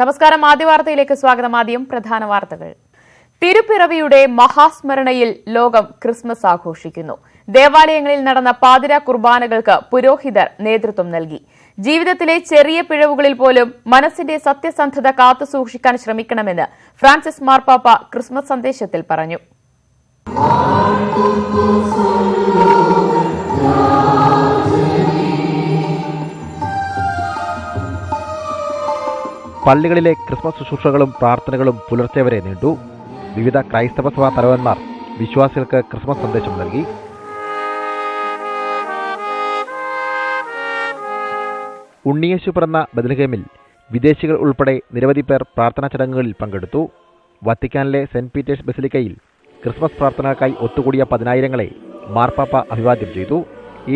നമസ്കാരം. ആദ്യ വാർത്തയിലേക്ക് സ്വാഗതം. ആദ്യം പ്രധാന വാർത്തകൾ. തിരുപ്പിറവിയുടെ മഹാസ്മരണയിൽ ലോകം ക്രിസ്മസ് ആഘോഷിക്കുന്നു. ദേവാലയങ്ങളിൽ നടന്ന പാതിര കുർബാനകൾക്ക് പുരോഹിതർ നേതൃത്വം നൽകി. ജീവിതത്തിലെ ചെറിയ പിഴവുകളിൽ പോലും മനസ്സിന്റെ സത്യസന്ധത കാത്തുസൂക്ഷിക്കാൻ ശ്രമിക്കണമെന്ന് ഫ്രാൻസിസ് മാർപ്പാപ്പ ക്രിസ്മസ് സന്ദേശത്തിൽ പറഞ്ഞു. പള്ളികളിലെ ക്രിസ്മസ് ശുശ്രൂഷകളും പ്രാർത്ഥനകളും പുലർച്ചെ വരെ നീണ്ടു. വിവിധ ക്രൈസ്തവ സഭാ തലവന്മാർ വിശ്വാസികൾക്ക് ക്രിസ്മസ് സന്ദേശം നൽകി. ഉണ്ണിയേശു പിറന്ന ബദൽഹേമിൽ വിദേശികൾ ഉൾപ്പെടെ നിരവധി പേർ പ്രാർത്ഥനാ ചടങ്ങുകളിൽ പങ്കെടുത്തു. വത്തിക്കാനിലെ സെന്റ് പീറ്റേഴ്സ് ബസിലിക്കയിൽ ക്രിസ്മസ് പ്രാർത്ഥനകൾക്കായി ഒത്തുകൂടിയ പതിനായിരങ്ങളെ മാർപ്പാപ്പ അഭിവാദ്യം ചെയ്തു.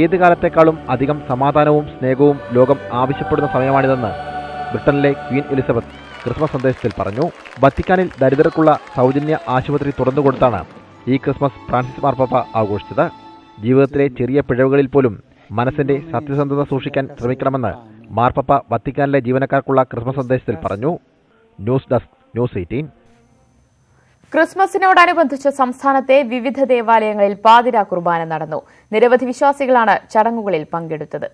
ഏത് കാലത്തേക്കാളും അധികം സമാധാനവും സ്നേഹവും ലോകം ആവശ്യപ്പെടുന്ന സമയമാണിതെന്ന് ബ്രിട്ടനിലെ ക്വീൻ എലിസബത്ത് ക്രിസ്മസ് സന്ദേശത്തിൽ പറഞ്ഞു വത്തിക്കാനിൽ ദരിദ്രർക്കുള്ള സൗജന്യ ആശുപത്രി തുറന്നുകൊടുത്താണ് ഈ ക്രിസ്മസ് ഫ്രാൻസിസ് മാർപ്പാപ്പ ആഘോഷിച്ചത്. ജീവിതത്തിലെ ചെറിയ പിഴവുകളിൽ പോലും മനസ്സിന്റെ സത്യസന്ധത സൂക്ഷിക്കാൻ ശ്രമിക്കണമെന്ന് മാർപ്പാപ്പ വത്തിക്കാനിലെ ജീവനക്കാർക്കുള്ള ക്രിസ്മസ് സന്ദേശത്തിൽ പറഞ്ഞു. News desk news eighteen. ക്രിസ്മസിനോടനുബന്ധിച്ച് സംസ്ഥാനത്തെ വിവിധ ദേവാലയങ്ങളിൽ പാതിര കുർബാന നടന്നു. നിരവധി വിശ്വാസികളാണ് ചടങ്ങുകളിൽ പങ്കെടുത്തത്.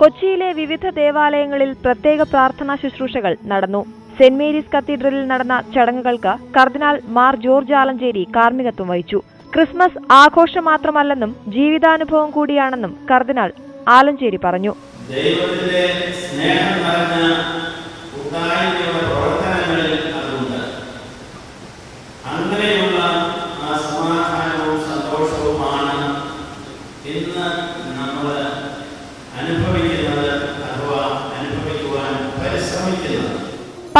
കൊച്ചിയിലെ വിവിധ ദേവാലയങ്ങളിൽ പ്രത്യേക പ്രാർത്ഥനാ ശുശ്രൂഷകൾ നടന്നു. സെന്റ് മേരീസ് കത്തീഡ്രലിൽ നടന്ന ചടങ്ങുകൾക്ക് കർദിനാൾ മാർ ജോർജ് ആലഞ്ചേരി കാർമ്മികത്വം വഹിച്ചു. ക്രിസ്മസ് ആഘോഷം മാത്രമല്ലെന്നും ജീവിതാനുഭവം കൂടിയാണെന്നും കർദിനാൾ ആലഞ്ചേരി പറഞ്ഞു. ദൈവത്തിന്റെ സ്നേഹം നിറഞ്ഞ അങ്ങനെയുള്ള സമാധാനവും സന്തോഷവുമാണ് ഇന്ന്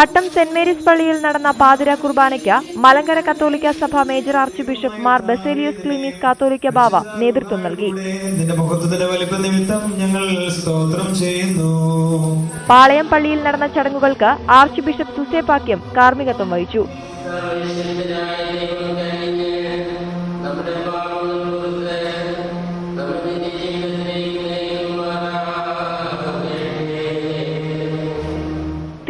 പട്ടം സെന്റ് മേരീസ് പള്ളിയിൽ നടന്ന പാതിര കുർബാനയ്ക്ക് മലങ്കര കത്തോലിക്ക സഭ major archbishop Mar Baselios Cleemis കാത്തോലിക്ക ബാവ നേതൃത്വം നൽകി. പാളയം പള്ളിയിൽ നടന്ന ചടങ്ങുകൾക്ക് ആർച്ച് ബിഷപ്പ് സുസേപാക്യം കാർമ്മികത്വം വഹിച്ചു.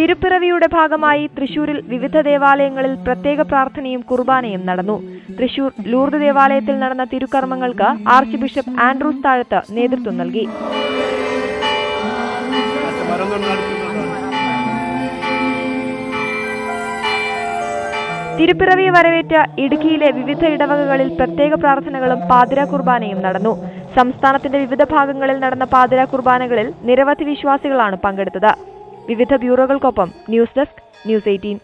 തിരുപ്പിറവിയുടെ ഭാഗമായി തൃശൂരിൽ വിവിധ ദേവാലയങ്ങളിൽ പ്രത്യേക പ്രാർത്ഥനയും കുർബാനയും നടന്നു. തൃശൂർ ലൂർദ് ദേവാലയത്തിൽ നടന്ന തിരുക്കർമ്മങ്ങൾക്ക് ആർച്ച് ബിഷപ്പ് ആൻഡ്രൂസ് താഴത്ത് നേതൃത്വം നൽകി. തിരുപ്പിറവിയെ വരവേറ്റ ഇടുക്കിയിലെ വിവിധ ഇടവകകളിൽ പ്രത്യേക പ്രാർത്ഥനകളും പാതിര കുർബാനയും നടന്നു. സംസ്ഥാനത്തിന്റെ വിവിധ ഭാഗങ്ങളിൽ നടന്ന പാതിര കുർബാനകളിൽ നിരവധി വിശ്വാസികളാണ് പങ്കെടുത്തത്. വിവിധ ബ്യൂറോകൾക്കൊപ്പം ന്യൂസ് ഡെസ്ക് ന്യൂസ് എയ്റ്റീൻ.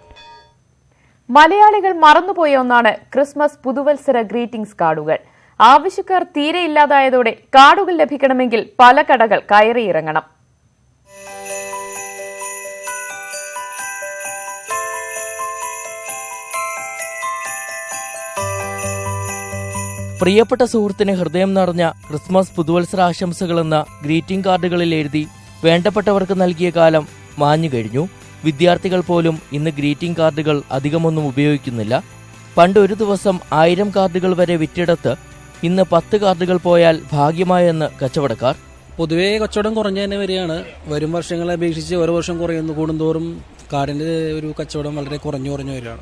മലയാളികൾ മറന്നുപോയ ഒന്നാണ് ക്രിസ്മസ് പുതുവത്സര ഗ്രീറ്റിംഗ്സ് കാർഡുകൾ. ആവശ്യക്കാർ തീരെ ഇല്ലാതായതോടെ കാർഡുകൾ ലഭിക്കണമെങ്കിൽ പല കടകൾ കയറിയിറങ്ങണം. പ്രിയപ്പെട്ട സുഹൃത്തിന് ഹൃദയം നിറഞ്ഞ ക്രിസ്മസ് പുതുവത്സര ആശംസകളെന്ന ഗ്രീറ്റിംഗ് കാർഡുകളിൽ എഴുതി വേണ്ടപ്പെട്ടവർക്ക് നൽകിയ കാലം മാഞ്ഞു കഴിഞ്ഞു. വിദ്യാർത്ഥികൾ പോലും ഇന്ന് ഗ്രീറ്റിംഗ് കാർഡുകൾ അധികമൊന്നും ഉപയോഗിക്കുന്നില്ല. പണ്ട് ഒരു ദിവസം ആയിരം കാർഡുകൾ വരെ വിറ്റിടത്ത് ഇന്ന് പത്ത് കാർഡുകൾ പോയാൽ ഭാഗ്യമായെന്ന് കച്ചവടക്കാർ. പൊതുവേ കച്ചവടം കുറഞ്ഞു തന്നെ വരികയാണ്. വരും വർഷങ്ങളെ അപേക്ഷിച്ച് ഓരോ വർഷം കുറയുന്നു. കൂടുന്തോറും കാർഡിന്റെ ഒരു കച്ചവടം വളരെ കുറഞ്ഞു കുറഞ്ഞു വരികയാണ്.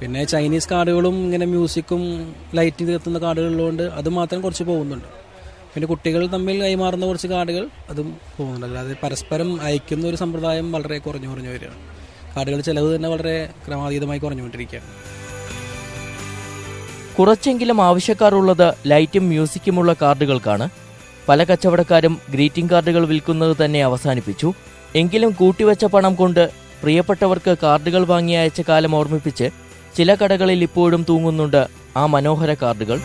പിന്നെ ചൈനീസ് കാർഡുകളും ഇങ്ങനെ മ്യൂസിക്കും ലൈറ്റിംഗ് എത്തുന്ന കാർഡുകളുള്ളതുകൊണ്ട് അത് മാത്രം കുറച്ച് പോകുന്നുണ്ട്. പിന്നെ കുട്ടികൾ തമ്മിൽ കൈമാറുന്ന കുറച്ച് കാർഡുകൾ അതും പോകുന്നുണ്ട്. അല്ലാതെ പരസ്പരം അയക്കുന്ന ഒരു സമ്പ്രദായം വളരെ കുറഞ്ഞു കുറഞ്ഞു വരികയാണ്. കാർഡുകളുടെ ചിലവ് തന്നെ വളരെ ക്രമാതീതമായി കുറഞ്ഞുകൊണ്ടിരിക്കുകയാണ്. കുറച്ചെങ്കിലും ആവശ്യക്കാർ ഉള്ളത് ലൈറ്റും മ്യൂസിക്കുമുള്ള കാർഡുകൾക്കാണ്. പല കച്ചവടക്കാരും ഗ്രീറ്റിംഗ് കാർഡുകൾ വിൽക്കുന്നത് തന്നെ അവസാനിപ്പിച്ചു. എങ്കിലും കൂട്ടിവെച്ച പണം കൊണ്ട് പ്രിയപ്പെട്ടവർക്ക് കാർഡുകൾ വാങ്ങി അയച്ച കാലം ഓർമ്മിപ്പിച്ച് ചില കടകളിൽ ഇപ്പോഴും തൂങ്ങുന്നുണ്ട് ആ മനോഹര കാർഡുകൾ.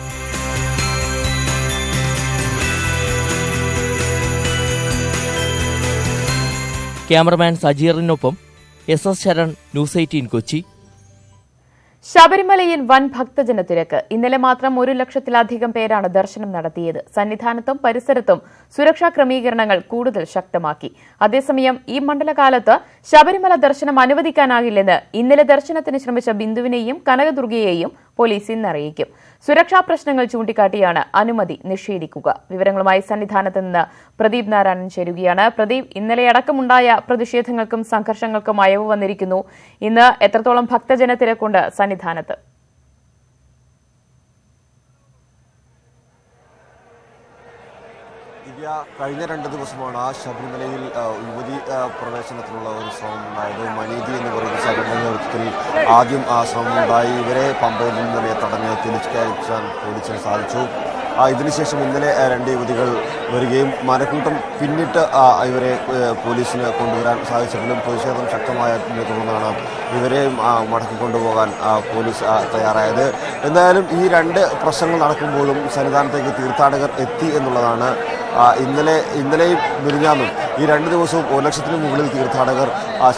Cameraman സജീറിനൊപ്പം S S Sharan news eighteen Kochi. ശബരിമലയിൽ വൻ ഭക്തജന തിരക്ക് ഇന്നലെ മാത്രം ഒരു ലക്ഷത്തിലധികം പേരാണ് ദർശനം നടത്തിയത്. സന്നിധാനത്തും പരിസരത്തും സുരക്ഷാ ക്രമീകരണങ്ങൾ കൂടുതൽ ശക്തമാക്കി. അതേസമയം ഈ മണ്ഡലകാലത്ത് ശബരിമല ദർശനം അനുവദിക്കാനാകില്ലെന്ന് ഇന്നലെ ദർശനത്തിന് ശ്രമിച്ച ബിന്ദുവിനെയും കനകദുർഗയെയും പോലീസ് ഇന്ന് അറിയിക്കും. സുരക്ഷാ പ്രശ്നങ്ങൾ ചൂണ്ടിക്കാട്ടിയാണ് അനുമതി നിഷേധിക്കുക. വിവരങ്ങളുമായി സന്നിധാനത്ത് നിന്ന് പ്രദീപ് നാരായണൻ ചേരുകയാണ്. പ്രദീപ് ഇന്നലെയടക്കമുണ്ടായ പ്രതിഷേധങ്ങൾക്കും സംഘർഷങ്ങൾക്കും അയവ് വന്നിരിക്കുന്നു. ഇന്ന് എത്രത്തോളം ഭക്തജന തിരക്കുണ്ട് സന്നിധാനത്ത്? കഴിഞ്ഞ രണ്ട് ദിവസമാണ് ആ ശബരിമലയിൽ യുവതി പ്രവേശനത്തിനുള്ള ഒരു ശ്രമം ഉണ്ടായത്. മനീതി എന്ന് പറയുന്ന സംഘടന നേതൃത്വത്തിൽ ആദ്യം ആ ശ്രമം ഉണ്ടായി. ഇവരെ പമ്പയിൽ നിന്ന് തന്നെ തടഞ്ഞ് തിരിച്ചയച്ചാൻ പോലീസിന് സാധിച്ചു. ഇതിനുശേഷം ഇന്നലെ രണ്ട് യുവതികൾ വരികയും മരക്കൂട്ടം പിന്നിട്ട് ഇവരെ പോലീസിന് കൊണ്ടുവരാൻ സാധിച്ചെങ്കിലും പ്രതിഷേധം ശക്തമായതിനെ തുടർന്നാണ് ഇവരെ മടക്കി കൊണ്ടുപോകാൻ പോലീസ് തയ്യാറായത്. എന്തായാലും ഈ രണ്ട് പ്രശ്നങ്ങൾ നടക്കുമ്പോഴും സന്നിധാനത്തേക്ക് തീർത്ഥാടകർ എത്തി എന്നുള്ളതാണ് ഇന്നലെ ഇന്നലെയും മിനിഞ്ഞാന്നും ഈ രണ്ട് ദിവസവും ഒരു ലക്ഷത്തിന് മുകളിൽ തീർത്ഥാടകർ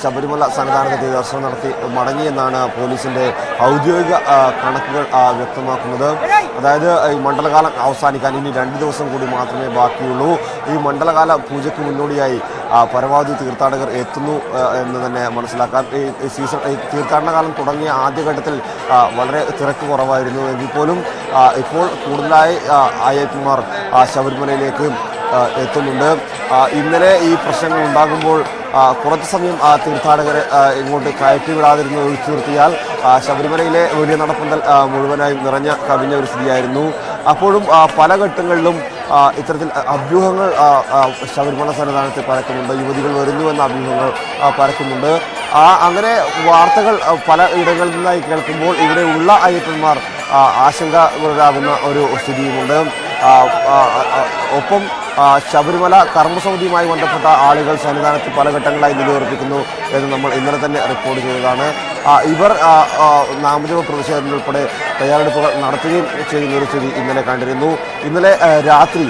ശബരിമല സന്നിധാനത്തെത്തി ദർശനം നടത്തി മടങ്ങിയെന്നാണ് പോലീസിന്റെ ഔദ്യോഗിക കണക്കുകൾ വ്യക്തമാക്കുന്നത്. അതായത് ഈ മണ്ഡലകാലം അവസാനിക്കാൻ ഇനി രണ്ട് ദിവസം കൂടി മാത്രമേ ബാക്കിയുള്ളൂ. ഈ മണ്ഡലകാല പൂജയ്ക്ക് മുന്നോടിയായി പരമാവധി തീർത്ഥാടകർ എത്തുന്നു എന്ന് തന്നെ മനസ്സിലാക്കാം. ഈ സീസൺ ഈ തീർത്ഥാടന കാലം തുടങ്ങിയ ആദ്യഘട്ടത്തിൽ വളരെ തിരക്ക് കുറവായിരുന്നു. എങ്കിൽ പോലും ഇപ്പോൾ കൂടുതലായി അയ്യപ്പന്മാർ ശബരിമലയിലേക്ക് ആ, എത്തുന്നുണ്ട്. ഇന്നലെ ഈ പ്രശ്നങ്ങൾ ഉണ്ടാകുമ്പോൾ കുറച്ച് സമയം തീർത്ഥാടകരെ ഇങ്ങോട്ട് കയറ്റി വിടാതിരുന്ന് ഒഴിച്ചു നിർത്തിയാൽ ശബരിമലയിലെ വലിയ നടപ്പന്തൽ മുഴുവനായി നിറഞ്ഞ കവിഞ്ഞ ഒരു സ്ഥിതിയായിരുന്നു. അപ്പോഴും പല ഘട്ടങ്ങളിലും ഇത്തരത്തിൽ അഭ്യൂഹങ്ങൾ ശബരിമല സന്നിധാനത്തിൽ പരക്കുന്നുണ്ട്. യുവതികൾ വരുന്നു എന്ന അഭ്യൂഹങ്ങൾ പരക്കുന്നുണ്ട്. അങ്ങനെ വാർത്തകൾ പല ഇടങ്ങളിൽ നിന്നായി കേൾക്കുമ്പോൾ ഇവിടെ ഉള്ള അയ്യപ്പന്മാർ ആശങ്ക ഒരു സ്ഥിതിയുമുണ്ട്. ഒപ്പം ശബരിമല കർമ്മസമിതിയുമായി ബന്ധപ്പെട്ട ആളുകൾ സന്നിധാനത്ത് പല ഘട്ടങ്ങളായി നിലയുറപ്പിക്കുന്നു എന്ന് നമ്മൾ ഇന്നലെ തന്നെ റിപ്പോർട്ട് ചെയ്തതാണ്. ഇവർ നാമജപ പ്രതിഷേധത്തിൽ ഉൾപ്പെടെ തയ്യാറെടുപ്പുകൾ നടത്തുകയും ചെയ്യുന്ന ഒരു സ്ഥിതി ഇന്നലെ കണ്ടിരുന്നു. ഇന്നലെ രാത്രി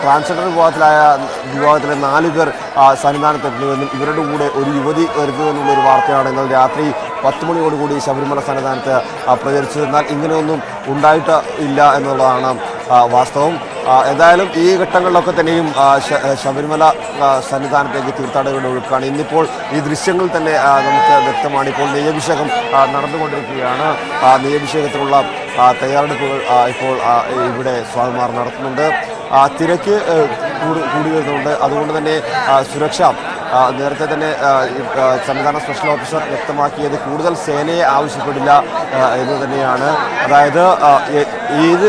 ട്രാൻസ്ജെൻഡർ വിഭാഗത്തിലായ വിഭാഗത്തിലെ നാല് പേർ സന്നിധാനത്തെത്തുന്നുവെന്നും ഇവരുടെ കൂടെ ഒരു യുവതി വരുന്നുവെന്നുള്ള ഒരു വാർത്തയാണ് ഇന്നലെ രാത്രി പത്ത് മണിയോടുകൂടി ശബരിമല സന്നിധാനത്ത് പ്രചരിച്ചത്. എന്നാൽ ഇങ്ങനെയൊന്നും ഉണ്ടായിട്ട് ഇല്ല എന്നുള്ളതാണ് വാസ്തവം. എന്തായാലും ഈ ഘട്ടങ്ങളിലൊക്കെ തന്നെയും ശബരിമല സന്നിധാനത്തേക്ക് തീർത്ഥാടകരുടെ ഒഴുക്കാണ്. ഇന്നിപ്പോൾ ഈ ദൃശ്യങ്ങൾ തന്നെ നമുക്ക് വ്യക്തമാണ്. ഇപ്പോൾ നെയ്യഭിഷേകം നടന്നുകൊണ്ടിരിക്കുകയാണ്. നെയ്യഭിഷേകത്തിനുള്ള തയ്യാറെടുപ്പുകൾ ഇപ്പോൾ ഇവിടെ സ്വാമിമാർ നടത്തുന്നുണ്ട്. തിരക്ക് കൂടി വരുന്നുണ്ട്. അതുകൊണ്ട് തന്നെ സുരക്ഷ നേരത്തെ തന്നെ സംസ്ഥാന സ്പെഷ്യൽ ഓഫീസർ വ്യക്തമാക്കിയത് കൂടുതൽ സേനയെ ആവശ്യപ്പെടില്ല എന്ന് തന്നെയാണ്. അതായത് ഏത്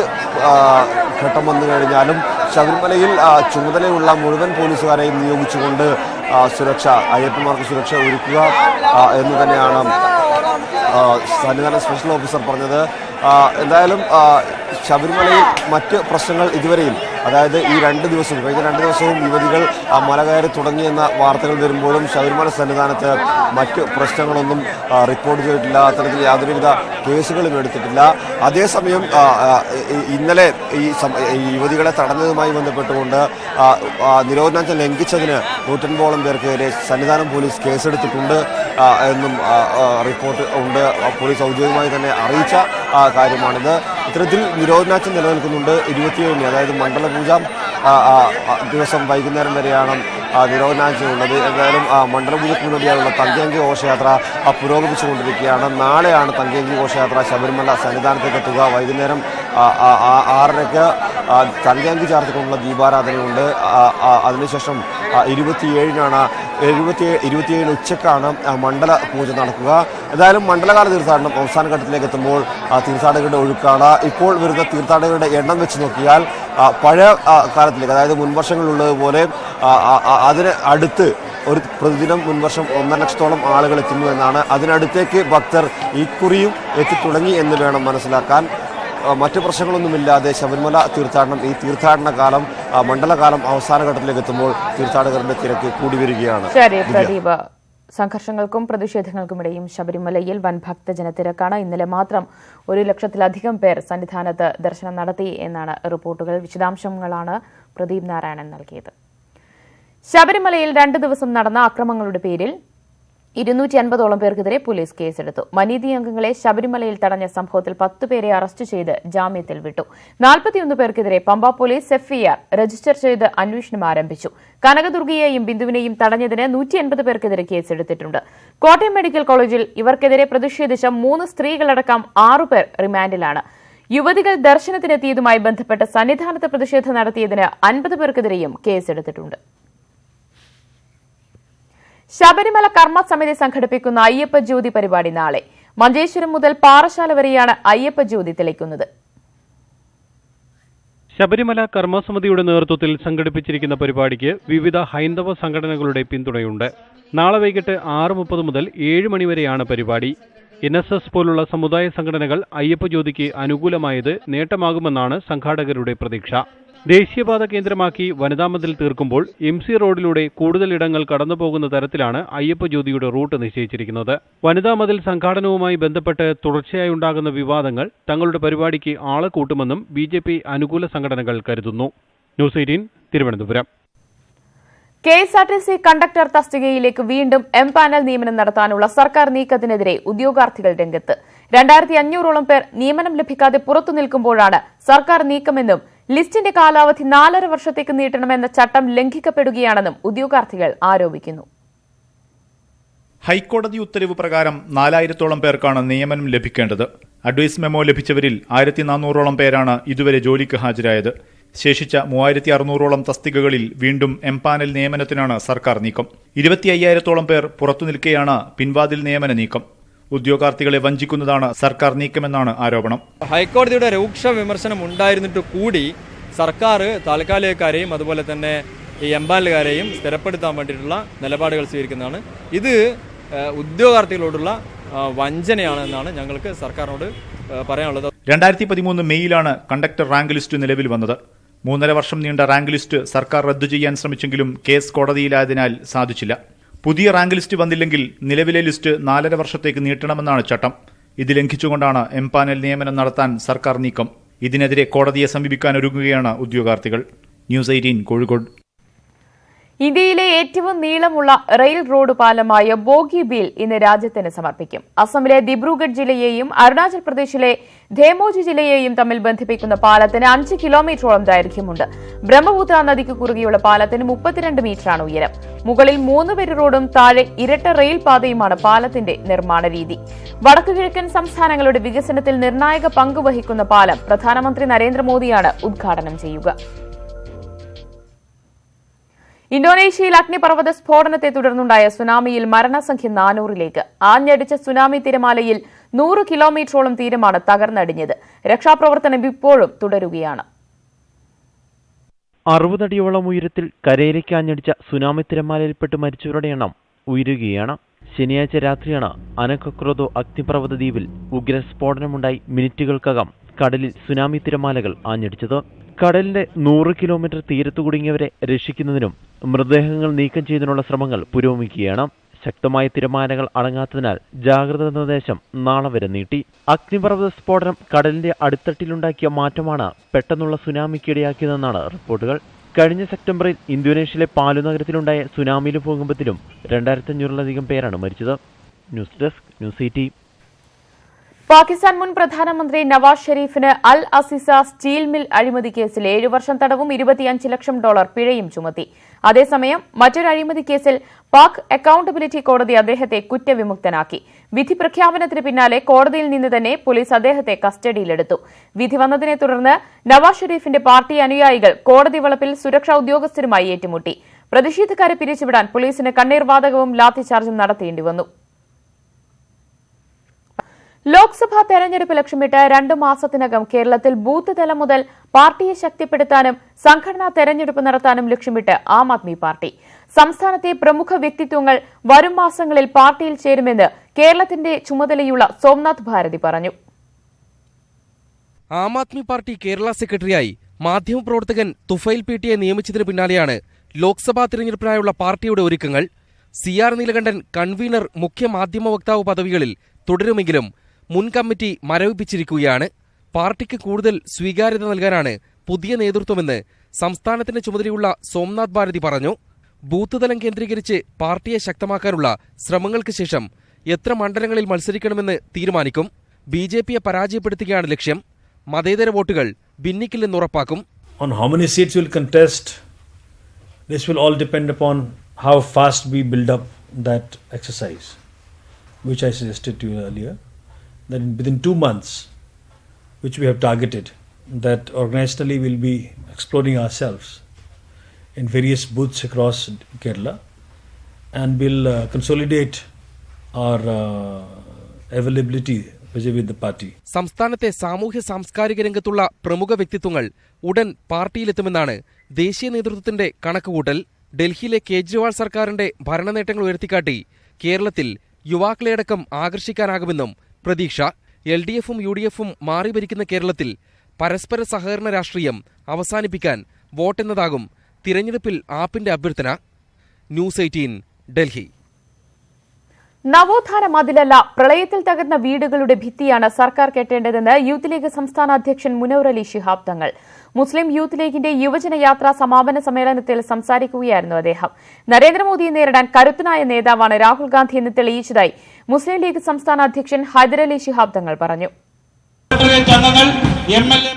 ഘട്ടം വന്നു കഴിഞ്ഞാലും ശബരിമലയിൽ ചുമതലയുള്ള മുഴുവൻ പോലീസുകാരെയും നിയോഗിച്ചുകൊണ്ട് സുരക്ഷ അയ്യപ്പന്മാർക്ക് സുരക്ഷ ഒരുക്കുക എന്ന് തന്നെയാണ് സന്നിധാന സ്പെഷ്യൽ ഓഫീസർ പറഞ്ഞത്. എന്തായാലും ശബരിമലയിൽ മറ്റ് പ്രശ്നങ്ങൾ ഇതുവരെയും അതായത് ഈ രണ്ട് ദിവസവും കഴിഞ്ഞ രണ്ട് ദിവസവും യുവതികൾ മല കയറി തുടങ്ങിയെന്ന വാർത്തകൾ വരുമ്പോഴും ശബരിമല സന്നിധാനത്ത് മറ്റ് പ്രശ്നങ്ങളൊന്നും റിപ്പോർട്ട് ചെയ്തിട്ടില്ല. അത്തരത്തിൽ യാതൊരുവിധ കേസുകളും എടുത്തിട്ടില്ല. അതേസമയം ഇന്നലെ ഈ യുവതികളെ തടഞ്ഞതുമായി ബന്ധപ്പെട്ടുകൊണ്ട് നിരോധനാജ്ഞ ലംഘിച്ചതിന് നൂറ്റൻപോളം പേർക്കെതിരെ സന്നിധാനം പോലീസ് കേസെടുത്തിട്ടുണ്ട് എന്നും റിപ്പോർട്ട് ഉണ്ട്. പോലീസ് ഔദ്യോഗികമായി തന്നെ അറിയിച്ച കാര്യമാണിത്. ഇത്തരത്തിൽ നിരോധനാജ്ഞ നിലനിൽക്കുന്നുണ്ട്. ഇരുപത്തിയേഴിന് അതായത് മണ്ഡലപൂജ ദിവസം വൈകുന്നേരം വരെയാണ് ആ, നിരോധനാജ്ഞ ഉള്ളത് എന്തായാലും മണ്ഡലപൂജയ്ക്ക് മുന്നോടിയായുള്ള തങ്കയങ്കി ഘോഷയാത്ര പുരോഗമിച്ചുകൊണ്ടിരിക്കുകയാണ്. നാളെയാണ് തങ്കയങ്കി ഘോഷയാത്ര ശബരിമല സന്നിധാനത്തേക്ക് എത്തുക. വൈകുന്നേരം ആറരയ്ക്ക് ആ, തങ്കയങ്കി ചേർത്തുകൊണ്ടുള്ള ദീപാരാധനയുണ്ട്. അതിനുശേഷം ഇരുപത്തിയേഴിനാണ് എഴുപത്തി ഇരുപത്തിയേഴ് ഉച്ചക്കാണ് മണ്ഡല പൂജ നടക്കുക. എന്തായാലും മണ്ഡലകാല തീർത്ഥാടനം അവസാന ഘട്ടത്തിലേക്ക് എത്തുമ്പോൾ തീർത്ഥാടകരുടെ ഒഴുക്കാണ്. ഇപ്പോൾ വരുന്ന തീർത്ഥാടകരുടെ എണ്ണം വെച്ച് നോക്കിയാൽ പഴയ കാലത്തിലേക്ക് അതായത് മുൻവർഷങ്ങളിലുള്ളതുപോലെ അതിന് അടുത്ത് ഒരു പ്രതിദിനം മുൻവർഷം ഒന്നര ലക്ഷത്തോളം ആളുകൾ എത്തുന്നു എന്നാണ്. അതിനടുത്തേക്ക് ഭക്തർ ഇക്കുറിയും എത്തിത്തുടങ്ങി എന്ന് വേണം മനസ്സിലാക്കാൻ. മറ്റു പ്രശ്നങ്ങളൊന്നുമില്ലാതെ ശബരിമല തീർത്ഥാടനം ഈ തീർത്ഥാടന കാലം മണ്ഡലകാലം അവസാന ഘട്ടത്തിലേക്ക് എത്തുമ്പോൾ തീർത്ഥാടകരുടെ തിരക്ക് കൂടി വരികയാണ്. ശരി പ്രദീപ്. സംഘർഷങ്ങൾക്കും പ്രതിഷേധങ്ങൾക്കുമിടയും ശബരിമലയിൽ വൻ ഭക്തജനത്തിരക്കാണ്. ഇന്നലെ മാത്രം ഒരു ലക്ഷത്തിലധികം പേർ സന്നിധാനത്ത് ദർശനം നടത്തി എന്നാണ് റിപ്പോർട്ടുകൾ. വിശദാംശങ്ങളാണ് പ്രദീപ് നാരായണൻ നൽകിയത്. ശബരിമലയിൽ രണ്ട് ദിവസം നടന്ന അക്രമങ്ങളുടെ പേരിൽ ഇരുന്നൂറ്റി അൻപതോളം പേർക്കെതിരെ പോലീസ് കേസെടുത്തു. മനീതി അംഗങ്ങളെ ശബരിമലയിൽ തടഞ്ഞ സംഭവത്തിൽ പത്തുപേരെ അറസ്റ്റ് ചെയ്ത് ജാമ്യത്തിൽ വിട്ടു. നാൽപ്പത്തിയൊന്ന് പേർക്കെതിരെ പമ്പ പോലീസ് എഫ്ഐആർ രജിസ്റ്റർ ചെയ്ത് അന്വേഷണം ആരംഭിച്ചു. കനകദുർഗയെയും ബിന്ദുവിനെയും തടഞ്ഞതിന് നൂറ്റി അൻപത് പേർക്കെതിരെ കേസെടുത്തിട്ടുണ്ട്. കോട്ടയം മെഡിക്കൽ കോളേജിൽ ഇവർക്കെതിരെ പ്രതിഷേധിച്ച മൂന്ന് സ്ത്രീകളടക്കം ആറുപേർ റിമാൻഡിലാണ്. യുവതികൾ ദർശനത്തിനെത്തിയതുമായി ബന്ധപ്പെട്ട് സന്നിധാനത്ത് പ്രതിഷേധം നടത്തിയതിന് അൻപത് പേർക്കെതിരെയും കേസെടുത്തിട്ടുണ്ട്. ശബരിമല കർമ്മസമിതി സംഘടിപ്പിക്കുന്ന അയ്യപ്പ ജ്യോതി പരിപാടി നാളെ. മഞ്ചേശ്വരം മുതൽ പാറശാല വരെയാണ് അയ്യപ്പ ജ്യോതി തെളിക്കുന്നത്. ശബരിമല കർമ്മസമിതിയുടെ നേതൃത്വത്തിൽ സംഘടിപ്പിച്ചിരിക്കുന്ന പരിപാടിക്ക് വിവിധ ഹൈന്ദവ സംഘടനകളുടെ പിന്തുണയുണ്ട്. നാളെ വൈകിട്ട് ആറ് മുപ്പത് മുതൽ ഏഴ് മണിവരെയാണ് പരിപാടി. എൻ എസ് എസ് പോലുള്ള സമുദായ സംഘടനകൾ അയ്യപ്പ ജ്യോതിക്ക് അനുകൂലമായത് നേട്ടമാകുമെന്നാണ് സംഘാടകരുടെ പ്രതീക്ഷ. ദേശീയപാത കേന്ദ്രമാക്കി വനിതാ മതിൽ തീർക്കുമ്പോൾ എം സി റോഡിലൂടെ കൂടുതൽ ഇടങ്ങൾ കടന്നുപോകുന്ന തരത്തിലാണ് അയ്യപ്പ ജ്യോതിയുടെ റൂട്ട് നിശ്ചയിച്ചിരിക്കുന്നത്. വനിതാ മതിൽ സംഘാടനവുമായി ബന്ധപ്പെട്ട് തുടർച്ചയായി ഉണ്ടാകുന്ന വിവാദങ്ങൾ തങ്ങളുടെ പരിപാടിക്ക് ആളെ കൂട്ടുമെന്നും ബി ജെ പി അനുകൂല സംഘടനകൾ കരുതുന്നു. News eighteen Thiruvananthapuram. K S R T C conductor തസ്തികയിലേക്ക് വീണ്ടും എം പാനൽ നിയമനം നടത്താനുള്ള സർക്കാർ നീക്കത്തിനെതിരെ ഉദ്യോഗാർത്ഥികൾ രംഗത്ത്. രണ്ടായിരത്തി അഞ്ഞൂറോളം പേർ നിയമനം ലഭിക്കാതെ പുറത്തു നിൽക്കുമ്പോഴാണ് സർക്കാർ നീക്കമെന്നും ലിസ്റ്റിന്റെ കാലാവധി നാലര വർഷത്തേക്ക് നീട്ടണമെന്ന ചട്ടം ലംഘിക്കപ്പെടുകയാണെന്നും ഉദ്യോഗാർത്ഥികൾ ആരോപിക്കുന്നു. ഹൈക്കോടതി ഉത്തരവ് പ്രകാരം നാലായിരത്തോളം പേർക്കാണ് നിയമനം ലഭിക്കേണ്ടത്. അഡ്വൈസ് മെമ്മോ ലഭിച്ചവരിൽ ആയിരത്തി നാനൂറോളം പേരാണ് ഇതുവരെ ജോലിക്ക് ഹാജരായത്. ശേഷിച്ച മൂവായിരത്തി അറുന്നൂറോളം തസ്തികകളിൽ വീണ്ടും എംപാനൽ നിയമനത്തിനാണ് സർക്കാർ നീക്കം. ഇരുപത്തി അയ്യായിരത്തോളം പേർ പുറത്തു നിൽക്കെയാണ് പിൻവാതിൽ നിയമന നീക്കം. ഉദ്യോഗാർത്ഥികളെ വഞ്ചിക്കുന്നതാണ് സർക്കാർ നീക്കമെന്നാണ് ആരോപണം. ഹൈക്കോടതിയുടെ രൂക്ഷ വിമർശനം ഉണ്ടായിരുന്നിട്ട് കൂടി സർക്കാർ താൽക്കാലികക്കാരെയും അതുപോലെ തന്നെ ഈ എംബാലുകാരെയും സ്ഥിരപ്പെടുത്താൻ വേണ്ടിയിട്ടുള്ള നിലപാടുകൾ സ്വീകരിക്കുന്നതാണ്. ഇത് ഉദ്യോഗാർത്ഥികളോടുള്ള വഞ്ചനയാണെന്നാണ് വഞ്ചനയാണ് എന്നാണ് ഞങ്ങൾക്ക് സർക്കാരിനോട് പറയാനുള്ളത്. രണ്ടായിരത്തി പതിമൂന്ന് മെയ്യിലാണ് കണ്ടക്ടർ റാങ്ക് ലിസ്റ്റ് നിലവിൽ വന്നത്. മൂന്നര വർഷം നീണ്ട റാങ്ക് ലിസ്റ്റ് സർക്കാർ റദ്ദു ചെയ്യാൻ ശ്രമിച്ചെങ്കിലും കേസ് കോടതിയിലായതിനാൽ സാധിച്ചില്ല. പുതിയ റാങ്ക് ലിസ്റ്റ് വന്നില്ലെങ്കിൽ നിലവിലെ ലിസ്റ്റ് നാലര വർഷത്തേക്ക് നീട്ടണമെന്നാണ് ചട്ടം. ഇത് ലംഘിച്ചുകൊണ്ടാണ് എംപാനൽ നിയമനം നടത്താൻ സർക്കാർ നീക്കം. ഇതിനെതിരെ കോടതിയെ സമീപിക്കാൻ ഒരുങ്ങുകയാണ് ഉദ്യോഗാർത്ഥികൾ. News eighteen Kozhikode. ഇന്ത്യയിലെ ഏറ്റവും നീളമുള്ള റെയിൽ റോഡ് പാലമായ ബോഗി ബീൽ ഇന്ന് രാജ്യത്തിന് സമർപ്പിക്കും. അസമിലെ ദിബ്രുഗഡ് ജില്ലയെയും അരുണാചൽ പ്രദേശിലെ ധേമോജി ജില്ലയെയും തമ്മിൽ ബന്ധിപ്പിക്കുന്ന പാലത്തിന് അഞ്ച് കിലോമീറ്ററോളം ദൈർഘ്യമുണ്ട്. ബ്രഹ്മപുത്ര നദിക്ക് കുറുകെയുള്ള പാലത്തിന് മുപ്പത്തിരണ്ട് മീറ്ററാണ് ഉയരം. മുകളിൽ മൂന്ന് വരി റോഡും താഴെ ഇരട്ട റെയിൽ പാതയുമാണ് പാലത്തിന്റെ നിർമ്മാണ രീതി. വടക്കുകിഴക്കൻ സംസ്ഥാനങ്ങളുടെ വികസനത്തിൽ നിർണായക പങ്ക് വഹിക്കുന്ന പാലം പ്രധാനമന്ത്രി നരേന്ദ്രമോദിയാണ് ഉദ്ഘാടനം ചെയ്യുക. ഇന്തോനേഷ്യയിൽ അഗ്നിപർവത സ്ഫോടനത്തെ തുടർന്നുണ്ടായ സുനാമിയിൽ മരണസംഖ്യ നാനൂറിലേക്ക്. ആഞ്ഞടിച്ച സുനാമി തിരമാലയിൽ നൂറ് കിലോമീറ്ററോളം തീരമാണ് തകർന്നടിഞ്ഞത്. രക്ഷാപ്രവർത്തനം ഇപ്പോഴും തുടരുകയാണ്. അറുപതടിയോളം ഉയരത്തിൽ കരയിലേക്ക് ആഞ്ഞടിച്ച സുനാമി തിരമാലയിൽപ്പെട്ട് മരിച്ചവരുടെ എണ്ണം ഉയരുകയാണ്. ശനിയാഴ്ച രാത്രിയാണ് അനക്കക്രോതോ അഗ്നിപർവത ദ്വീപിൽ ഉഗ്രസ്ഫോടനമുണ്ടായി മിനിറ്റുകൾക്കകം കടലിൽ സുനാമി തിരമാലകൾ ആഞ്ഞടിച്ചത്. കടലിന്റെ നൂറ് കിലോമീറ്റർ തീരത്ത് കുടുങ്ങിയവരെ രക്ഷിക്കുന്നതിനും മൃതദേഹങ്ങൾ നീക്കം ചെയ്യുന്നതിനുള്ള ശ്രമങ്ങൾ പുരോഗമിക്കുകയാണ്. ശക്തമായ തിരമാലകൾ അടങ്ങാത്തതിനാൽ ജാഗ്രത നിർദ്ദേശം നാളെ വരെ നീട്ടി. അഗ്നിപർവത സ്ഫോടനം കടലിന്റെ അടിത്തട്ടിലുണ്ടാക്കിയ മാറ്റമാണ് പെട്ടെന്നുള്ള സുനാമിക്കിടയാക്കിയതെന്നാണ് റിപ്പോർട്ടുകൾ. കഴിഞ്ഞ സെപ്റ്റംബറിൽ ഇന്തോനേഷ്യയിലെ പാലു നഗരത്തിലുണ്ടായ സുനാമിയിലും ഭൂകമ്പത്തിലും രണ്ടായിരത്തി അഞ്ഞൂറിലധികം പേരാണ് മരിച്ചത്. News desk news eighteen Pakistan മുൻ പ്രധാനമന്ത്രി നവാസ് ഷെരീഫിന് അൽ അസിസ സ്റ്റീൽ മിൽ അഴിമതി കേസിൽ ഏഴു വർഷം തടവും ഇരുപത്തിയഞ്ച് ലക്ഷം ഡോളർ പിഴയും ചുമത്തി. അതേസമയം മറ്റൊരു അഴിമതി കേസിൽ പാക് അക്കൌണ്ടബിലിറ്റി കോടതി അദ്ദേഹത്തെ കുറ്റവിമുക്തനാക്കി. വിധി പ്രഖ്യാപനത്തിന് പിന്നാലെ കോടതിയിൽ നിന്ന് തന്നെ പോലീസ് അദ്ദേഹത്തെ കസ്റ്റഡിയിലെടുത്തു. വിധി വന്നതിനെ തുടർന്ന് നവാസ് ഷെരീഫിന്റെ പാർട്ടി അനുയായികൾ കോടതി വളപ്പിൽ സുരക്ഷാ ഉദ്യോഗസ്ഥരുമായി ഏറ്റുമുട്ടി. പ്രതിഷേധക്കാരെ പിരിച്ചുവിടാൻ പോലീസിന് കണ്ണീർവാതകവും ലാത്തിചാർജും നടത്തേണ്ടി വന്നു. ലോക്സഭാ തെരഞ്ഞെടുപ്പ് ലക്ഷ്യമിട്ട് രണ്ടു മാസത്തിനകം കേരളത്തിൽ ബൂത്ത് തലം മുതൽ പാർട്ടിയെ ശക്തിപ്പെടുത്താനും സംഘടനാ തെരഞ്ഞെടുപ്പ് നടത്താനും ലക്ഷ്യമിട്ട് ആം ആദ്മി പാർട്ടി. സംസ്ഥാനത്തെ പ്രമുഖ വ്യക്തിത്വങ്ങൾ വരും മാസങ്ങളിൽ പാർട്ടിയിൽ ചേരുമെന്ന് കേരളത്തിന്റെ ചുമതലയുള്ള സോംനാഥ് ഭാരതി പറഞ്ഞു. ആം ആദ്മി പാർട്ടി കേരള സെക്രട്ടറിയായി മാധ്യമപ്രവർത്തകൻ തുഫൈൽ പി ടിയെ നിയമിച്ചതിന് പിന്നാലെയാണ് ലോക്സഭാ തിരഞ്ഞെടുപ്പിനായുള്ള പാർട്ടിയുടെ ഒരുക്കങ്ങൾ. സി ആർ നീലകണ്ഠൻ കൺവീനർ മുഖ്യ മാധ്യമ വക്താവ് പദവികളിൽ തുടരുമെങ്കിലും മുൻ കമ്മിറ്റി മരവിപ്പിച്ചിരിക്കുകയാണ്. പാർട്ടിക്ക് കൂടുതൽ സ്വീകാര്യത നൽകാനാണ് പുതിയ നേതൃത്വമെന്ന് സംസ്ഥാനത്തിന്റെ ചുമതലയുള്ള സോംനാഥ് ഭാരതി പറഞ്ഞു. ബൂത്ത് തലം കേന്ദ്രീകരിച്ച് പാർട്ടിയെ ശക്തമാക്കാനുള്ള ശ്രമങ്ങൾക്ക് ശേഷം എത്ര മണ്ഡലങ്ങളിൽ മത്സരിക്കണമെന്ന് തീരുമാനിക്കും. ബി ജെ പിയെ പരാജയപ്പെടുത്തുകയാണ് ലക്ഷ്യം. മതേതര വോട്ടുകൾ ഭിന്നിക്കില്ലെന്ന് ഉറപ്പാക്കും. On how many seats contest, this will all depend upon how fast we build up that exercise, which I suggested to you earlier. That within two months, which we have targeted, that organizationally we'll be exploring ourselves in various booths across Kerala, and we'll uh, consolidate our uh, availability. സംസ്ഥാനത്തെ സാമൂഹ്യ സാംസ്കാരിക രംഗത്തുള്ള പ്രമുഖ വ്യക്തിത്വങ്ങൾ ഉടൻ പാർട്ടിയിലെത്തുമെന്നാണ് ദേശീയ നേതൃത്വത്തിന്റെ കണക്കുകൂട്ടൽ ഡൽഹിയിലെ കേജ്രിവാൾ സർക്കാരിന്റെ ഭരണനേട്ടങ്ങൾ ഉയർത്തിക്കാട്ടി കേരളത്തിൽ യുവാക്കളെയടക്കം ആകർഷിക്കാനാകുമെന്നും പ്രതീക്ഷ എൽ ഡി എഫും യു ഡി എഫും മാറി ഭരിക്കുന്ന കേരളത്തിൽ പരസ്പര സഹകരണ രാഷ്ട്രീയം അവസാനിപ്പിക്കാൻ വോട്ടെന്നതാകും തിരഞ്ഞെടുപ്പിൽ ആപ്പിന്റെ അഭ്യർത്ഥന. News eighteen Delhi. നവോത്ഥാന മതിലല്ല പ്രളയത്തിൽ തകർന്ന വീടുകളുടെ ഭിത്തിയാണ് സർക്കാർ കെട്ടേണ്ടതെന്ന് യൂത്ത് ലീഗ് സംസ്ഥാന അധ്യക്ഷൻ മുനവർ അലി ശിഹാബ് തങ്ങൾ. മുസ്ലിം യൂത്ത് ലീഗിന്റെ യുവജന യാത്രാ സമാപന സമ്മേളനത്തിൽ സംസാരിക്കുകയായിരുന്നു അദ്ദേഹം. നരേന്ദ്രമോദിയെ നേരിടാൻ കരുത്തനായ നേതാവാണ് രാഹുൽ ഗാന്ധി എന്ന് തെളിയിച്ചതായി മുസ്ലിം ലീഗ് സംസ്ഥാന അധ്യക്ഷൻ ഹൈദരലി ശിഹാബ് തങ്ങൾ പറഞ്ഞു.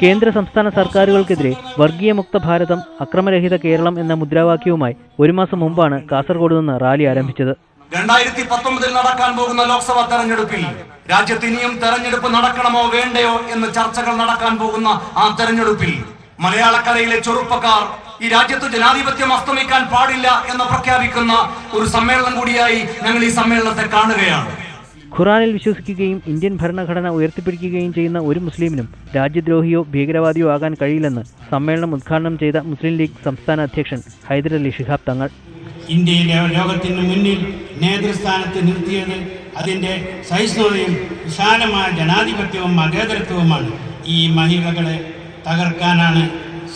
കേന്ദ്ര സംസ്ഥാന സർക്കാരുകൾക്കെതിരെ വർഗീയ മുക്ത ഭാരതം അക്രമരഹിത കേരളം എന്ന മുദ്രാവാക്യവുമായി ഒരു മാസം മുമ്പാണ് കാസർഗോഡ് നിന്ന് റാലി ആരംഭിച്ചത്. രണ്ടായിരത്തി പത്തൊമ്പതിൽ നടക്കാൻ പോകുന്ന ലോക്സഭാ തെരഞ്ഞെടുപ്പിൽ രാജ്യത്ത് ഇനിയും തെരഞ്ഞെടുപ്പ് നടക്കണമോ വേണ്ടയോ എന്ന് ചർച്ചകൾ നടക്കാൻ പോകുന്ന ആ തെരഞ്ഞെടുപ്പിൽ മലയാളക്കരയിലെ ചെറുപ്പക്കാർ ഈ രാജ്യത്ത് ജനാധിപത്യം അസ്തമിക്കാൻ പാടില്ല എന്ന് പ്രഖ്യാപിക്കുന്ന ഒരു സമ്മേളനം കൂടിയായി ഞങ്ങൾ ഈ സമ്മേളനത്തെ കാണുകയാണ്. ഖുറാനിൽ വിശ്വസിക്കുകയും ഇന്ത്യൻ ഭരണഘടന ഉയർത്തിപ്പിടിക്കുകയും ചെയ്യുന്ന ഒരു മുസ്ലിമിനും രാജ്യദ്രോഹിയോ ഭീകരവാദിയോ ആകാൻ കഴിയില്ലെന്ന് സമ്മേളനം ഉദ്ഘാടനം ചെയ്ത മുസ്ലിം ലീഗ് സംസ്ഥാന അധ്യക്ഷൻ ഹൈദരലി ശിഹാബ് തങ്ങൾ ഇന്ത്യയിലെ ലോകത്തിന് മുന്നിൽ നേതൃസ്ഥാനത്ത് നിർത്തിയത് അതിന്റെ സഹിഷ്ണുതയും വിശാലമായ ജനാധിപത്യവും മതേതരത്വവുമാണ് ഈ മഹിളകളെ തകർക്കാനാണ്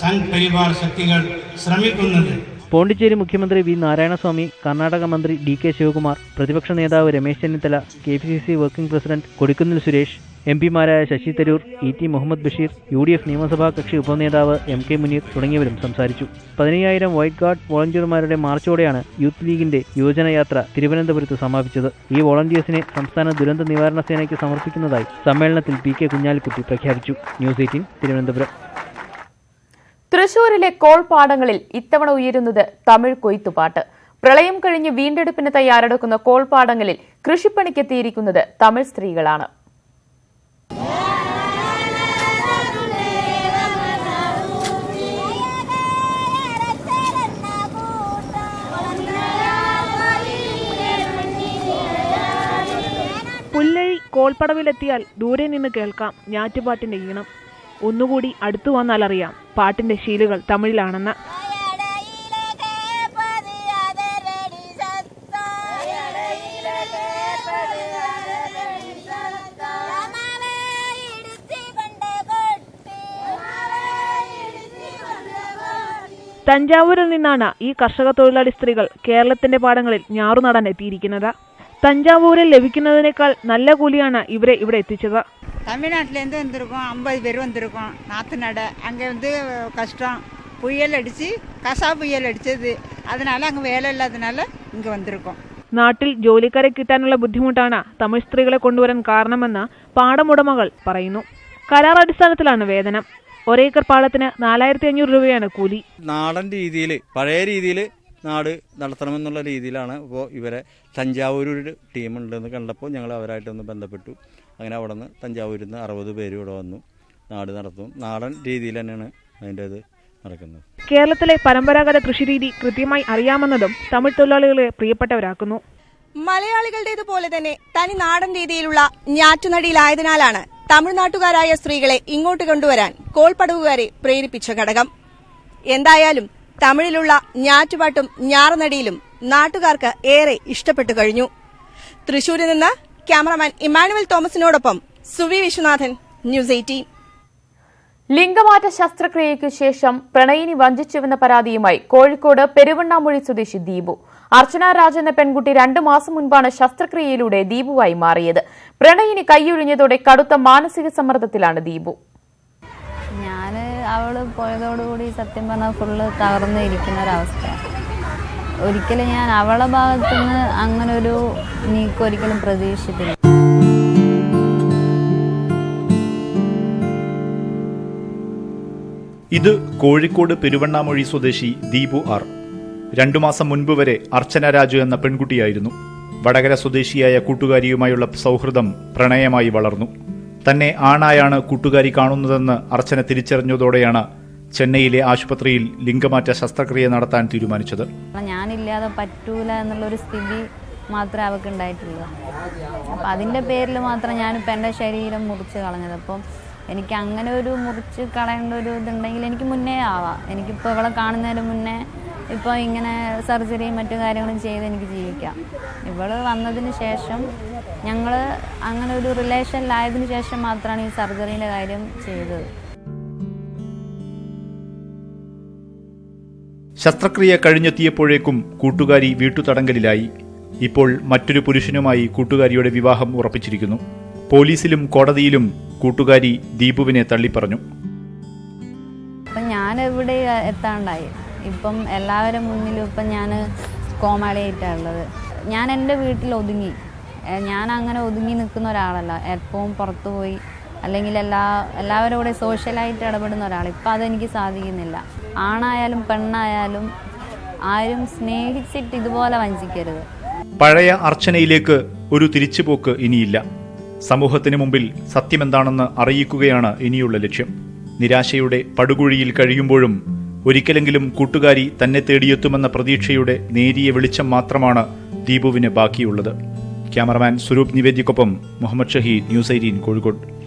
സംഘ് പരിവാർ ശക്തികൾ ശ്രമിക്കുന്നത്. പോണ്ടിച്ചേരി മുഖ്യമന്ത്രി വി നാരായണസ്വാമി കർണാടക മന്ത്രി ഡി കെ ശിവകുമാർ പ്രതിപക്ഷ നേതാവ് Ramesh Chennithala K P C C working president Kodikunnil Suresh M പിമാരായ Shashi Tharoor E T Muhammad Basheer U D F നിയമസഭാ കക്ഷി ഉപനേതാവ് എം കെ മുനീർ തുടങ്ങിയവരും സംസാരിച്ചു. പതിനയ്യായിരം വൈറ്റ് ഗാർഡ് വോളണ്ടിയർമാരുടെ മാർച്ചോടെയാണ് യൂത്ത് ലീഗിന്റെ യുവജനയാത്ര തിരുവനന്തപുരത്ത് സമാപിച്ചത്. ഈ വോളണ്ടിയേഴ്സിനെ സംസ്ഥാന ദുരന്ത നിവാരണ സേനയ്ക്ക് സമർപ്പിക്കുന്നതായി സമ്മേളനത്തിൽ പി കെ കുഞ്ഞാലിക്കുട്ടി പ്രഖ്യാപിച്ചു. News eighteen Thiruvananthapuram. തൃശൂരിലെ കോൾപാടങ്ങളിൽ ഇത്തവണ ഉയരുന്നത് തമിഴ് കൊയ്ത്തുപാട്ട് പ്രളയം കഴിഞ്ഞ് വീണ്ടെടുപ്പിന് തയ്യാറെടുക്കുന്ന കോൾപാടങ്ങളിൽ കൃഷിപ്പണിക്കെത്തിയിരിക്കുന്നത് തമിഴ് സ്ത്രീകളാണ്. കോൾപ്പടവിലെത്തിയാൽ ദൂരെ നിന്ന് കേൾക്കാം ഞാറ്റുപാട്ടിന്റെ ഈണം. ഒന്നുകൂടി അടുത്തു വന്നാൽ അറിയാം പാട്ടിന്റെ ശീലുകൾ തമിഴിലാണെന്ന്. തഞ്ചാവൂരിൽ നിന്നാണ് ഈ കർഷക തൊഴിലാളി സ്ത്രീകൾ കേരളത്തിന്റെ പാടങ്ങളിൽ ഞാറുനടാൻ എത്തിയിരിക്കുന്നത്. തഞ്ചാവൂരിൽ ലഭിക്കുന്നതിനേക്കാൾ നല്ല കൂലിയാണ് ഇവരെ ഇവിടെ എത്തിച്ചത് தமிழ்நாட்டிலேருந்து வந்திருக்கோம் ஐம்பது பேர் வந்திருக்கோம் நாற்று நட அங்கே வந்து கஷ்டம் புயல் அடித்து கசா புயல் அடித்தது அதனால அங்கே வேலை இல்லாதனால இங்கே வந்திருக்கோம் നാട്ടിൽ ജോലിക്കാരെ കിട്ടാനുള്ള ബുദ്ധിമുട്ടാണ് തമിഴ് സ്ത്രീകളെ കൊണ്ടുവരാൻ കാരണമെന്ന് പാടമുടമകൾ പറയുന്നു കരാർ അടിസ്ഥാനത്തിലാണ് വേതനം ഒരേക്കർ പാടത്തിന് നാലായിരത്തി അഞ്ഞൂറ് രൂപയാണ് കൂലി നാടൻ രീതിയിൽ പഴയ രീതിയിൽ നാട് നടത്തണമെന്നുള്ള രീതിയിലാണ് ഇപ്പോൾ ഇവരെ തഞ്ചാവൂർ ഒരു ടീമുണ്ടെന്ന് കണ്ടപ്പോൾ ഞങ്ങൾ അവരായിട്ടൊന്ന് ബന്ധപ്പെട്ടു. അങ്ങനെ അവിടെ നിന്ന് തഞ്ചാവൂരിൽ നിന്ന് അറുപത് പേര് ഇവിടെ വന്നു. നാട് നടത്തും. നാടൻ രീതിയിൽ തന്നെയാണ് അതിന്റെ ഇത് നടക്കുന്നത്. കേരളത്തിലെ പരമ്പരാഗത കൃഷിരീതി കൃത്യമായി അറിയാമെന്നതും തമിഴ് തൊഴിലാളികളെ പ്രിയപ്പെട്ടവരാക്കുന്നു. മലയാളികളുടേതുപോലെ തന്നെ തനി നാടൻ രീതിയിലുള്ള ഞാറ്റുനടിയിലായതിനാലാണ് തമിഴ്നാട്ടുകാരായ സ്ത്രീകളെ ഇങ്ങോട്ട് കൊണ്ടുവരാൻ കോൾപ്പടവുകാരെ പ്രേരിപ്പിച്ച ഘടകം. എന്തായാലും തമിഴിലുള്ള ഞാറ്റുപാട്ടും ഞാറുനടിയിലും നാട്ടുകാർക്ക് ഏറെ ഇഷ്ടപ്പെട്ടു കഴിഞ്ഞു. തൃശൂരിൽ നിന്ന് ക്യാമറമാൻ ഇമ്മാനുവൽ തോമസിനോടൊപ്പം സുവി വിശ്വനാഥൻ ന്യൂസ് എയ്റ്റീൻ. ലിംഗമാറ്റ ശസ്ത്രക്രിയയ്ക്ക് ശേഷം പ്രണയിനി വഞ്ചിച്ചുവെന്ന പരാതിയുമായി കോഴിക്കോട് പെരുവണ്ണാമൊഴി സ്വദേശി ദീപു. അർച്ചന രാജ് എന്ന പെൺകുട്ടി രണ്ടു മാസം മുൻപാണ് ശസ്ത്രക്രിയയിലൂടെ ദീപുവായി മാറിയത്. പ്രണയിനി കൈയൊഴിഞ്ഞതോടെ കടുത്ത മാനസിക സമ്മർദ്ദത്തിലാണ് ദീപു. അവൾ പോയതോടുകൂടി സത്യം പറഞ്ഞാൽ ഫുള്ള് തകർന്ന് ഇരിക്കുന്ന ഒരവസ്ഥ ഒരിക്കലും ഞാൻ അവളെ ഭാഗത്തുനിന്ന് അങ്ങനെ ഒരു നീക്കം ഒരിക്കലും പ്രതീക്ഷിച്ചിട്ടില്ല. ഇത് കോഴിക്കോട് പെരുവണ്ണാമൊഴി സ്വദേശി ദീപു ആർ. രണ്ടു മാസം മുൻപ് വരെ അർച്ചന രാജു എന്ന പെൺകുട്ടിയായിരുന്നു. വടകര സ്വദേശിയായ കൂട്ടുകാരിയുമായുള്ള സൗഹൃദം പ്രണയമായി വളർന്നു. തന്നെ ആണായാണ് കൂട്ടുകാരി കാണുന്നതെന്ന് അർച്ചന തിരിച്ചറിഞ്ഞതോടെയാണ് ചെന്നൈയിലെ ആശുപത്രിയിൽ ലിംഗമാറ്റ ശസ്ത്രക്രിയ നടത്താൻ തീരുമാനിച്ചത്. ഞാനില്ലാതെ പറ്റൂല എന്നുള്ളൊരു സ്ഥിതി മാത്രമേ അവൾക്ക് ഉണ്ടായിട്ടുള്ളൂ അപ്പം അതിന്റെ പേരിൽ മാത്രം ഞാനിപ്പോൾ എന്റെ ശരീരം മുറിച്ച് കളഞ്ഞത്. അപ്പം എനിക്ക് അങ്ങനെ ഒരു മുറിച്ച് കളയേണ്ട ഒരു ഇതുണ്ടെങ്കിൽ എനിക്ക് മുന്നേ ആവാം. എനിക്കിപ്പോൾ ഇവളെ കാണുന്നതിന് മുന്നേ ഇപ്പോൾ ഇങ്ങനെ സർജറിയും മറ്റു കാര്യങ്ങളും ചെയ്ത് എനിക്ക് ജീവിക്കാം. ഇവൾ വന്നതിന് ശേഷം ഞങ്ങൾ അങ്ങനെ ഒരു റിലേഷനിലായതിനു ശേഷം മാത്രമാണ് ഈ സർജറീന്റെ കാര്യം ചെയ്തത്. ശസ്ത്രക്രിയ കഴിഞ്ഞെത്തിയപ്പോഴേക്കും കൂട്ടുകാരി വീട്ടുതടങ്കലിലായി. ഇപ്പോൾ മറ്റൊരു പുരുഷനുമായി കൂട്ടുകാരിയുടെ വിവാഹം ഉറപ്പിച്ചിരിക്കുന്നു. പോലീസിലും കോടതിയിലും കൂട്ടുകാരി ദീപുവിനെ തള്ളിപ്പറഞ്ഞു. ഇപ്പം ഞാൻ എവിടെ എത്താണ്ടായി. ഇപ്പം എല്ലാവരും മുന്നിലും ഇപ്പം ഞാൻ കോമാളിയായിട്ടുള്ളത് ഞാൻ എന്റെ വീട്ടിൽ ഒതുങ്ങി. ഞാൻ അങ്ങനെ ഒതുങ്ങി നിൽക്കുന്ന ഒരാളല്ല. എപ്പോഴും പുറത്തു പോയി അല്ലെങ്കിൽ എല്ലാ എല്ലാവരും കൂടെ സോഷ്യലായിട്ട് ഇടപെടുന്ന ഒരാൾ. ഇപ്പം അതെനിക്ക് സാധിക്കുന്നില്ല. ആണായാലും പെണ്ണായാലും ആരും സ്നേഹിച്ചിട്ട് ഇതുപോലെ വഞ്ചിക്കരുത്. പഴയ അർച്ചനയിലേക്ക് ഒരു തിരിച്ചുപോക്ക് ഇനിയില്ല. സമൂഹത്തിന് മുമ്പിൽ സത്യമെന്താണെന്ന് അറിയിക്കുകയാണ് ഇനിയുള്ള ലക്ഷ്യം. നിരാശയുടെ പടുകുഴിയിൽ കഴിയുമ്പോഴും ഒരിക്കലെങ്കിലും കൂട്ടുകാരി തന്നെ തേടിയെത്തുമെന്ന പ്രതീക്ഷയുടെ നേരിയ വെളിച്ചം മാത്രമാണ് ദീപുവിന് ബാക്കിയുള്ളത്. ക്യാമറമാൻ സ്വരൂപ് നിവേദ്യക്കൊപ്പം മുഹമ്മദ് ഷഹീദ് ന്യൂസ് എയ്റ്റീൻ കോഴിക്കോട്.